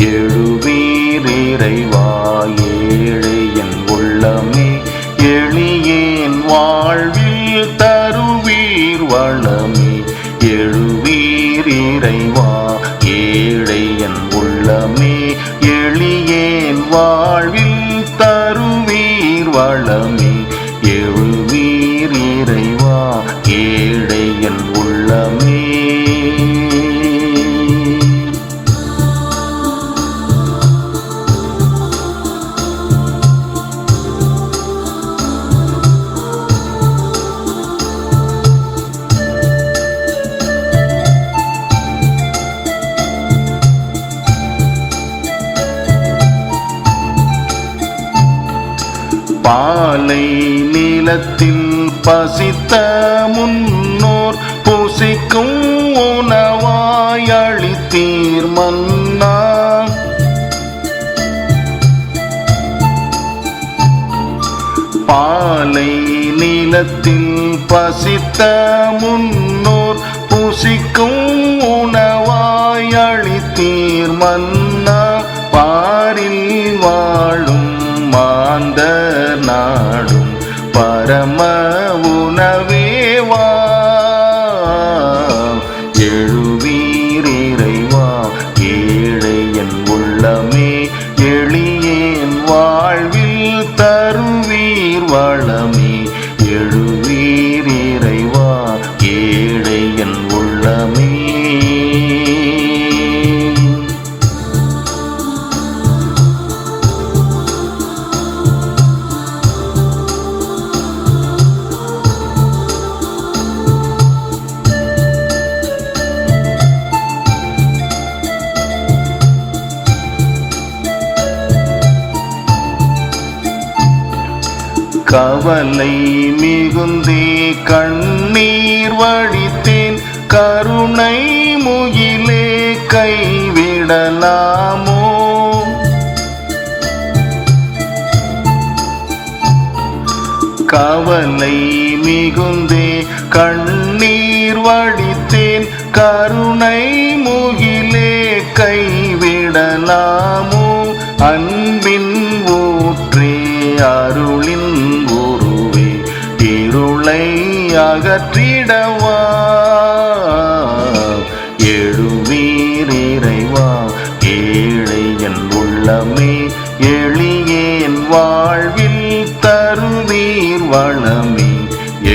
எழுவீர் இறைவா ஏழையன் உள்ளமே. எளியேன் வாழ்வில் தருவீர் வளமே. எழுவீர் இறைவா ஏழையன் உள்ளமே. பாலை நிலத்தில் பசித்த முன்னோர் புசிக்கும் உணவாயளித்தீர் மன்னா. பாலை நிலத்தில் பசித்த முன்னோர் புசிக்கும் உணவாயளித்தீர் மன்னா. நாடும் பரம உணவேவா எழுவீர் இறைவா ஏழை என் உள்ளமே எளியேன் வாழ்வில் தருவீர் வளமே. எழு கவலை மிகுந்தே கண்ணீர் வடித்தேன். கருணை முகிலே கைவிடலாமோ? கவலை மிகுந்தே கண்ணீர் வடித்தேன். கருணை முகிலே கைவிடலாமோ? அன்பின் ஊற்றே அருள் மாற்றிடவா எழுவீர் இறைவா ஏழை என் உள்ளமே எளியேன் வாழ்வில் தருவீர் வளமே.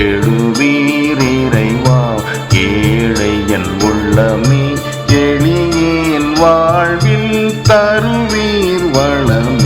எழுவீர் இறைவா ஏழை என் உள்ளமே எளியேன் வாழ்வில் தருவீர் வளமே.